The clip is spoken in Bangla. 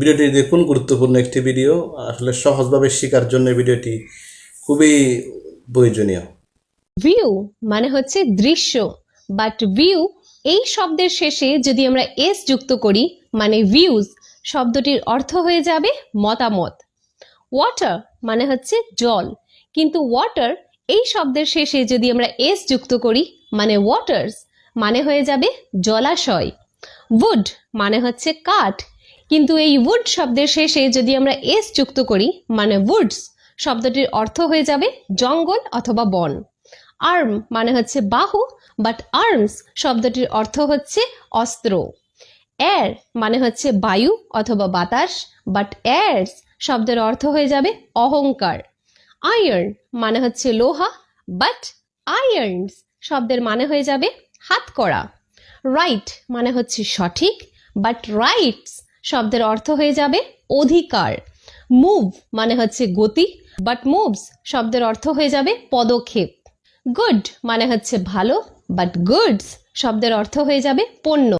ভিডিওটি দেখুন, গুরুত্বপূর্ণ একটি ভিডিও। আসলে সহজভাবে শেখার জন্য ভিডিওটি খুবই প্রয়োজনীয়। ভিউ মানে হচ্ছে দৃশ্য বাট ভিউ এই শব্দের শেষে যদি আমরা এস যুক্ত করি মানে ভিউজ শব্দটির অর্থ হয়ে যাবে মতামত। ওয়াটার মানে হচ্ছে জল, কিন্তু ওয়াটার এই শব্দের শেষে যদি আমরা এস যুক্ত করি মানে ওয়াটার্স মানে হয়ে যাবে জলাশয়। উড মানে হচ্ছে কাঠ কিন্তু এই উড শব্দের শেষে যদি আমরা এস যুক্ত করি মানে উডস শব্দটির অর্থ হয়ে যাবে জঙ্গল অথবা বন। আর্ম মানে হচ্ছে বাহু বাট আর্মস শব্দটির অর্থ হচ্ছে অস্ত্র। এয়ার মানে হচ্ছে বায়ু অথবা বাতাস বাট এয়ার্স শব্দের অর্থ হয়ে যাবে অহংকার। আয়রন মানে হচ্ছে লোহা বাট আয়রনস শব্দের মানে হয়ে যাবে হাত করা রাইট মানে হচ্ছে সঠিক বাট রাইটস শব্দের অর্থ হয়ে যাবে অধিকার। মুভ মানে হচ্ছে গতি বাট মুভস শব্দের অর্থ হয়ে যাবে পদক্ষেপ। গুড মানে হচ্ছে ভালো বাট গুডস শব্দের অর্থ হয়ে যাবে পণ্য।